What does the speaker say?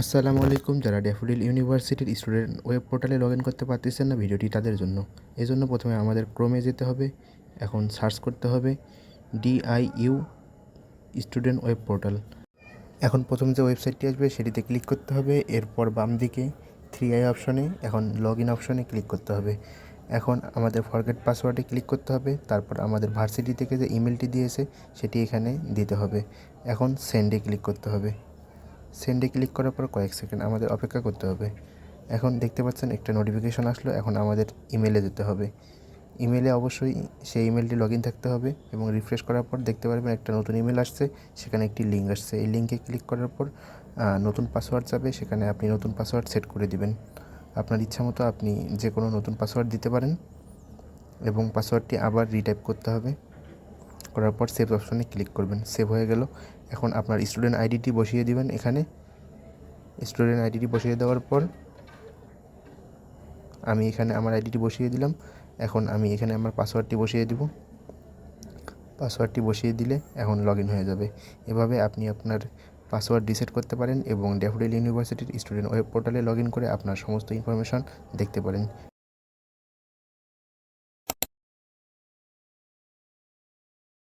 আসসালামু আলাইকুম। যারা ড্যাফোডিল ইউনিভার্সিটির স্টুডেন্ট ওয়েব পোর্টালে লগ ইন করতে পারতেছেন না ভিডিওটি তাদের জন্য। এজন্য প্রথমে আমাদের ক্রোমে যেতে হবে। এখন সার্চ করতে হবে ডিআইইউ স্টুডেন্ট ওয়েব পোর্টাল। এখন প্রথম যে ওয়েবসাইটটি আসবে সেটিতে ক্লিক করতে হবে। এরপর বাম দিকে থ্রি আই অপশনে, এখন লগ ইন অপশনে ক্লিক করতে হবে। এখন আমাদের ফরগেট পাসওয়ার্ডে ক্লিক করতে হবে। তারপর আমাদের ভার্সিটি থেকে যে ইমেলটি দিয়েছে সেটি এখানে দিতে হবে। এখন সেন্ডে ক্লিক করতে হবে। সেন্ডে ক্লিক করার পর কয়েক সেকেন্ড আমাদের অপেক্ষা করতে হবে। এখন দেখতে পাচ্ছেন একটা নোটিফিকেশন আসলো, এখন আমাদের ইমেলে যেতে হবে। ইমেলে অবশ্যই সেই ইমেলটি লগ থাকতে হবে এবং রিফ্রেশ করার পর দেখতে পারবেন একটা নতুন ইমেল আসছে, সেখানে একটি লিঙ্ক আসছে। এই লিঙ্কে ক্লিক করার পর নতুন পাসওয়ার্ড যাবে, সেখানে আপনি নতুন পাসওয়ার্ড সেট করে দিবেন। আপনার ইচ্ছা মতো আপনি যে কোনো নতুন পাসওয়ার্ড দিতে পারেন এবং পাসওয়ার্ডটি আবার রিটাইপ করতে হবে। করার পর সেভ অপশনে ক্লিক করবেন। সেভ হয়ে গেল। এখন আপনার স্টুডেন্ট আইডিটি বসিয়ে দিবেন এখানে। স্টুডেন্ট আইডিটি বসিয়ে দেওয়ার পর আমি এখানে আমার আইডিটি বসিয়ে দিলাম। এখন আমি এখানে আমার পাসওয়ার্ডটি বসিয়ে দিব। পাসওয়ার্ডটি বসিয়ে দিলে এখন লগ হয়ে যাবে। এভাবে আপনি আপনার পাসওয়ার্ড রিসেট করতে পারেন এবং ড্যাফোডিল ইউনিভার্সিটির স্টুডেন্ট ওয়েব পোর্টালে লগ করে আপনার সমস্ত ইনফরমেশন দেখতে পারেন।